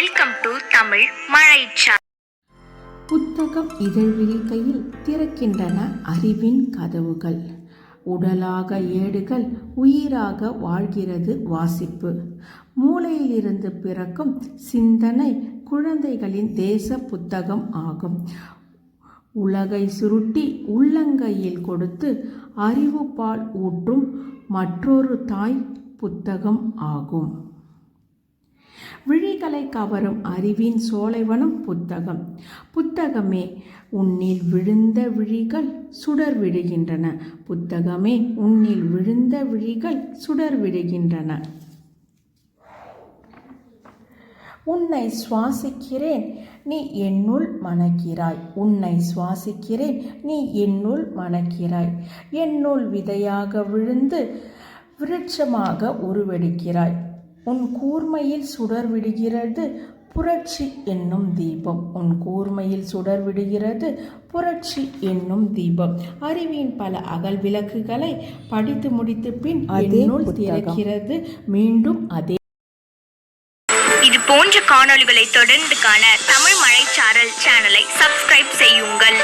Welcome to Tamil மழைச்சா புத்தகம் இதழ்விரிக்கையில் திறக்கின்றன அறிவின் கதவுகள். உடலாக ஏடுகள் உயிராக வாழ்கிறது வாசிப்பு. மூளையிலிருந்து பிறக்கும் சிந்தனை குழந்தைகளின் தேச புத்தகம் ஆகும். உலகை சுருட்டி உள்ளங்கையில் கொடுத்து அறிவு பால் ஊற்றும் மற்றொரு தாய் புத்தகம் ஆகும். கண்களை கவரும் அறிவின் சோலைவனம் புத்தகம். புத்தகமே உன்னில் விழுந்த விழிகள் சுடர் விடுகின்றன. புத்தகமே உன்னில் விழுந்த விழிகள் சுடர் விடுகின்றன. உன்னை சுவாசிக்கிறேன் நீ என்னுள் மணக்கிறாய். உன்னை சுவாசிக்கிறேன் நீ என்னுள் மணக்கிறாய். என்னுள் விதையாக விழுந்து விருட்சமாக உருவெடுக்கிறாய். உன் கூர்மையில் சுடர் விடுகிறது புரட்சி என்னும் தீபம். உன் கூர்மையில் சுடர் விடுகிறது புரட்சி என்னும் தீபம். அறிவின் பல அகல் விளக்குகளை படித்து முடித்து பின் அதே என்னுள் புத்தகம். திறக்கிறது. மீண்டும் அதே இது போன்ற காணொளிகளை தொடர்ந்து காண தமிழ் மழைச்சாரல் சேனலை சப்ஸ்கிரைப் செய்யுங்கள்.